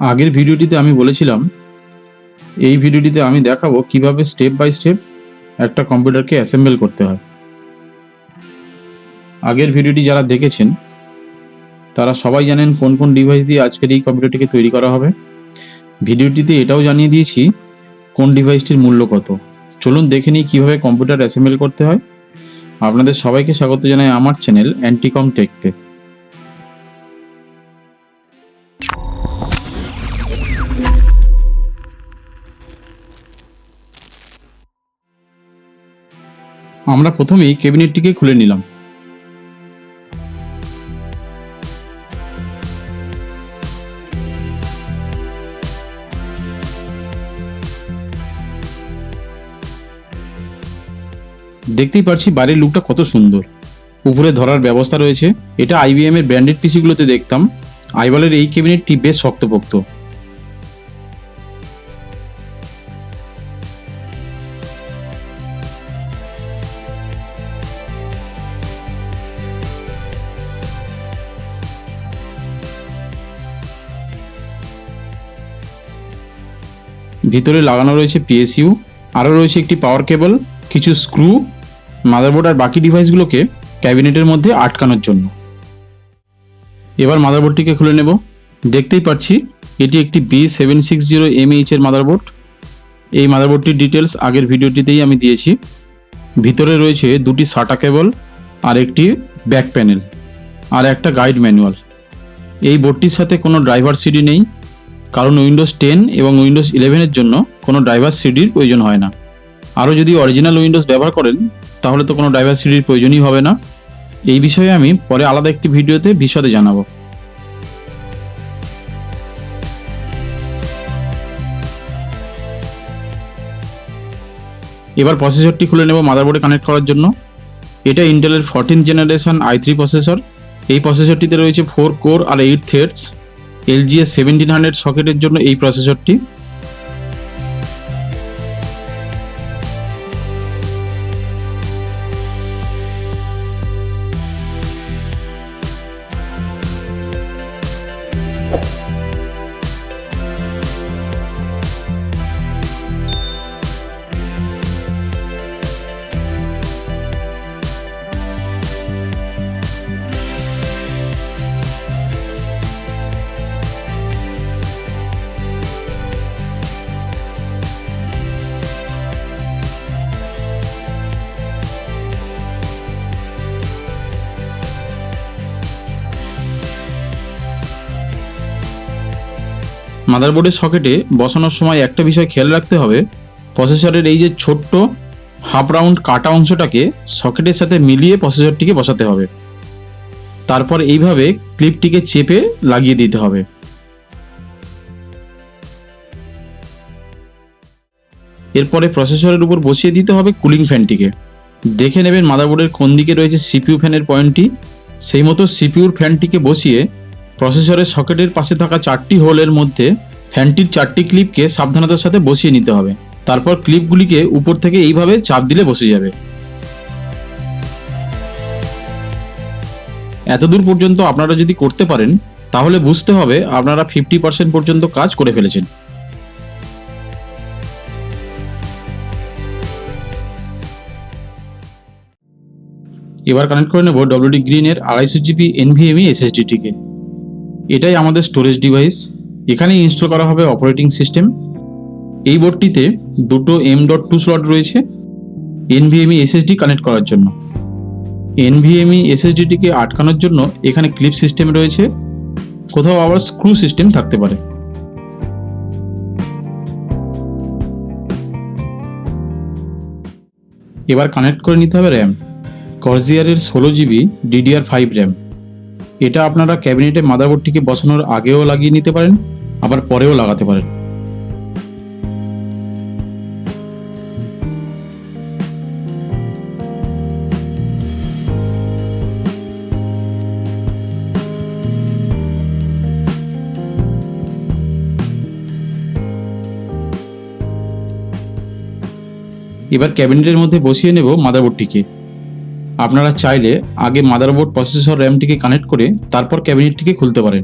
আগের ভিডিওটিতে আমি বলেছিলাম, এই ভিডিওটিতে আমি দেখাবো কীভাবে স্টেপ বাই স্টেপ একটা কম্পিউটারকে অ্যাসেম্বল করতে হয়। আগের ভিডিওটি যারা দেখেছেন, তারা সবাই জানেন কোন কোন ডিভাইস দিয়ে আজকের এই কম্পিউটারটিকে তৈরি করা হবে। ভিডিওটিতে এটাও জানিয়ে দিয়েছি কোন ডিভাইসটির মূল্য কত। চলুন দেখে নিই কীভাবে কম্পিউটার অ্যাসেম্বল করতে হয়। আপনাদের সবাইকে স্বাগত জানাই আমার চ্যানেল অ্যান্টিকম টেকতে আমরা প্রথমেই ক্যাবিনেটটিকে খুলে নিলাম। দেখতেই পাচ্ছি বাইরের লুকটা কত সুন্দর। উপরে ধরার ব্যবস্থা রয়েছে। এটা আইবিএম এর ব্র্যান্ডেড পিসিগুলোতে দেখতাম। আইবলের এই ক্যাবিনেটটি বেশ শক্তপোক্ত। ভিতরে লাগানো রয়েছে পিএসইউ আরও রয়েছে একটি পাওয়ার কেবল কিছু স্ক্রু মাদারবোর্ড আর বাকি ডিভাইসগুলোকে ক্যাবিনেটের মধ্যে আটকানোর জন্য। এবার মাদারবোর্ডটিকে খুলে নেব। দেখতেই পাচ্ছি, এটি একটি B seven six zero M H এর মাদারবোর্ড এই মাদারবোর্ডটির ডিটেলস আগের ভিডিওটিতেই আমি দিয়েছি। ভিতরে রয়েছে দুটি সাটা কেবল আর একটি ব্যাক প্যানেল আর একটা গাইড ম্যানুয়াল এই বোর্ডটির সাথে কোনো ড্রাইভার সিডি নেই। কারণ উইন্ডোজ টেন এবং উইন্ডোজ ইলেভেনের জন্য কোনো ড্রাইভার সিডির প্রয়োজন হয় না। আরও যদি অরিজিনাল উইন্ডোজ ব্যবহার করেন, তাহলে তো কোনো ড্রাইভার সিডির প্রয়োজনই হবে না। এই বিষয়ে আমি পরে আলাদা একটি ভিডিওতে বিশদে জানাব। এবার প্রসেসরটি খুলে নেব মাদারবোর্ডে কানেক্ট করার জন্য। এটা ইন্টেলের fourteen generation I three processor এই প্রসেসরটিতে রয়েছে four core R eight threads L G A seventeen hundred সকেটের জন্য এই প্রসেসরটি মাদারবোর্ডের সকেটে বসানোর সময় একটা বিষয় খেয়াল রাখতে হবে। প্রসেসরের এই যে ছোট্ট হাফ রাউন্ড কাটা অংশটাকে সকেটের সাথে মিলিয়ে প্রসেসরটিকে বসাতে হবে। তারপর এইভাবে ক্লিপটিকে চেপে লাগিয়ে দিতে হবে। এরপরে প্রসেসরের উপর বসিয়ে দিতে হবে কুলিং ফ্যানটিকে। দেখে নেবেন মাদারবোর্ডের কোন দিকে রয়েছে সিপিইউ ফ্যানের পয়েন্টটি। সেই মতো সিপিউর ফ্যানটিকে বসিয়ে প্রসেসরের সকেটের পাশে থাকা চারটি হোলের মধ্যে ফ্যানটির চারটি ক্লিপকে সাবধানতার সাথে বসিয়ে নিতে হবে। তারপর ক্লিপগুলিকে উপর থেকে এইভাবে চাপ দিলে বসে যাবে। এতদূর পর্যন্ত আপনারা যদি করতে পারেন, তাহলে বুঝতে হবে আপনারা ফিফটি পার্সেন্ট পর্যন্ত কাজ করে ফেলেছেন। এবার কানেক্ট করে নেব ডব্লিউডি গ্রিনের আড়াইশো জিবি এনভিএমই এসএসডিটিকে এটাই আমাদের স্টোরেজ ডিভাইস এখানেই ইনস্টল করা হবে অপারেটিং সিস্টেম এই বোর্ডটিতে দুটো এম ডট টু স্লট রয়েছে N V M E S S D connect করার জন্য। এনভিএমই এসএসডিটিকে আটকানোর জন্য এখানে ক্লিপ সিস্টেম রয়েছে। কোথাও আবার স্ক্রু সিস্টেম থাকতে পারে। এবার কানেক্ট করে নিতে হবে র্যাম কর্জিয়ারের ষোলো জিবি ডিডিআর ফাইভ র্যাম এটা আপনারা ক্যাবিনেটে মাদারবোর্ডটিকে বসানোর আগেও লাগিয়ে নিতে পারেন, আবার পরেও লাগাতে পারেন। এবার ক্যাবিনেটের মধ্যে বসিয়ে নেব মাদারবোর্ডটিকে। আপনারা চাইলে আগে মাদারবোর্ড প্রসেসর র্যামটিকে কানেক্ট করে তারপর ক্যাবিনেটটিকে খুলতে পারেন।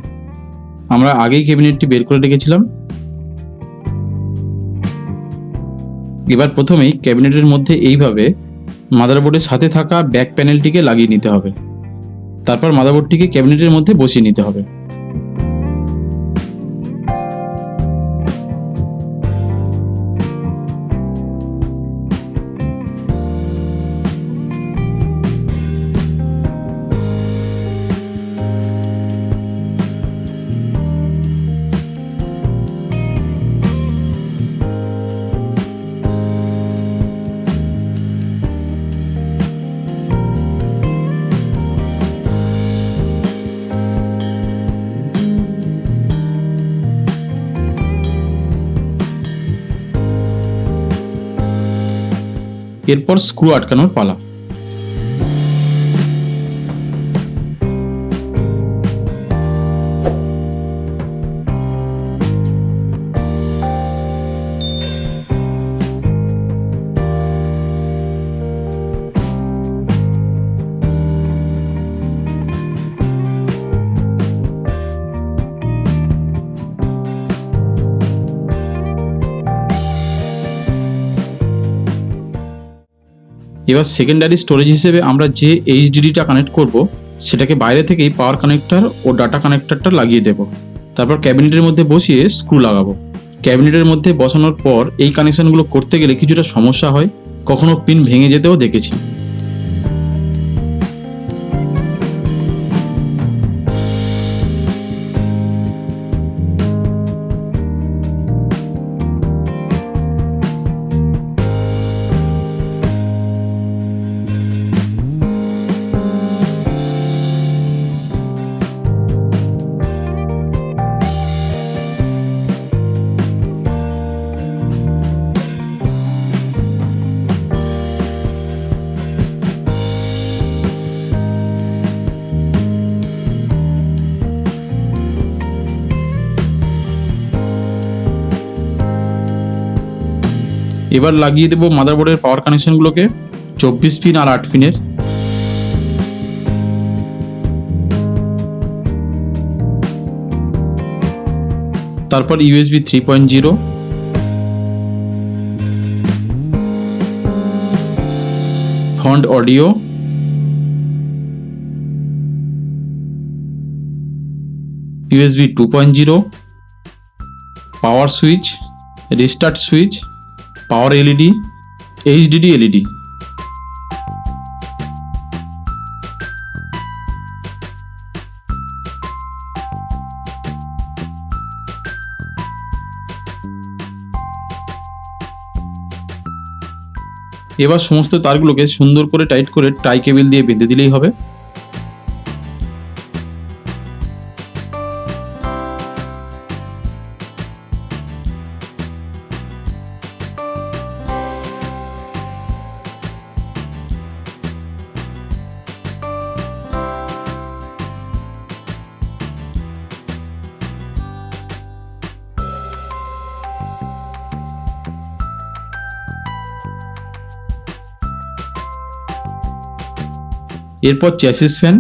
আমরা আগেই ক্যাবিনেটটি বের করে রেখেছিলাম। এবার প্রথমেই ক্যাবিনেটের মধ্যে এইভাবে মাদারবোর্ডের সাথে থাকা ব্যাক প্যানেলটিকে লাগিয়ে নিতে হবে। তারপর মাদারবোর্ডটিকে ক্যাবিনেটের মধ্যে বসিয়ে নিতে হবে। এরপর স্ক্রু আটকানোর পালা। এবার সেকেন্ডারি স্টোরেজ হিসেবে আমরা যে এইচডিডিটা কানেক্ট করব, সেটাকে বাইরে থেকেই পাওয়ার কানেক্টর ও ডাটা কানেক্টরটা লাগিয়ে দেব। তারপর ক্যাবিনেটের মধ্যে বসিয়ে স্ক্রু লাগাবো। ক্যাবিনেটের মধ্যে বসানোর পর এই কানেকশনগুলো করতে গেলে কিছুটা সমস্যা হয়, কখনো পিন ভেঙে যেতেও দেখেছি। এবার লাগিয়ে দেবো মাদারবোর্ডের পাওয়ার কানেকশনগুলোকে চব্বিশ পিন আর আট পিনের তারপর USB three point zero front audio USB two point zero power switch restart switch power LED, HDD LED. এবার সমস্ত তারগুলোকে সুন্দর করে টাইট করে টাই কেবিল দিয়ে বেঁধে দিলেই হবে। এরপর চ্যাসিস ফ্যান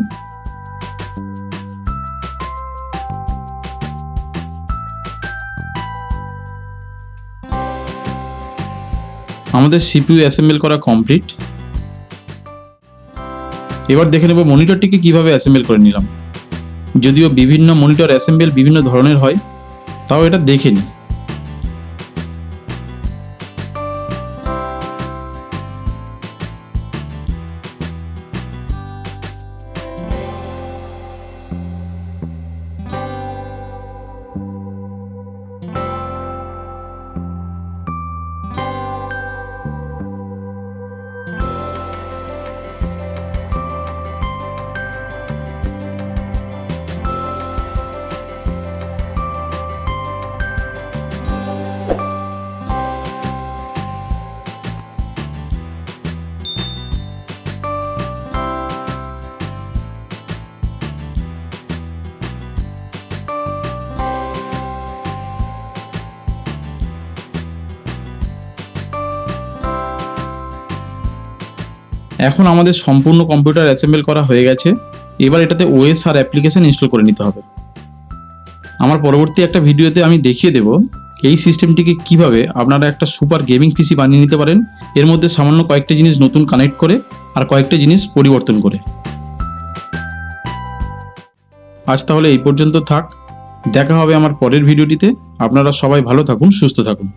আমাদের সিপিইউ অ্যাসেম্বল করা কমপ্লিট এবার দেখে নেব মনিটরটিকে কীভাবে অ্যাসেম্বল করে নিলাম। যদিও বিভিন্ন মনিটর অ্যাসেম্বল বিভিন্ন ধরনের হয়, তাও এটা দেখে নিই। এখন আমাদের সম্পূর্ণ কম্পিউটার অ্যাসেম্বল করা হয়ে গেছে। এবার এটাতে ওএস আর অ্যাপ্লিকেশন ইনস্টল করে নিতে হবে। আমার পরবর্তী একটা ভিডিওতে আমি দেখিয়ে দেব এই সিস্টেমটিকে কীভাবে আপনারা একটা সুপার গেমিং পিসি বানিয়ে নিতে পারেন। এর মধ্যে সামান্য কয়েকটা জিনিস নতুন কানেক্ট করে আর কয়েকটা জিনিস পরিবর্তন করে। আজ তাহলে এই পর্যন্ত থাক। দেখা হবে আমার পরের ভিডিওটিতে। আপনারা সবাই ভালো থাকুন, সুস্থ থাকুন।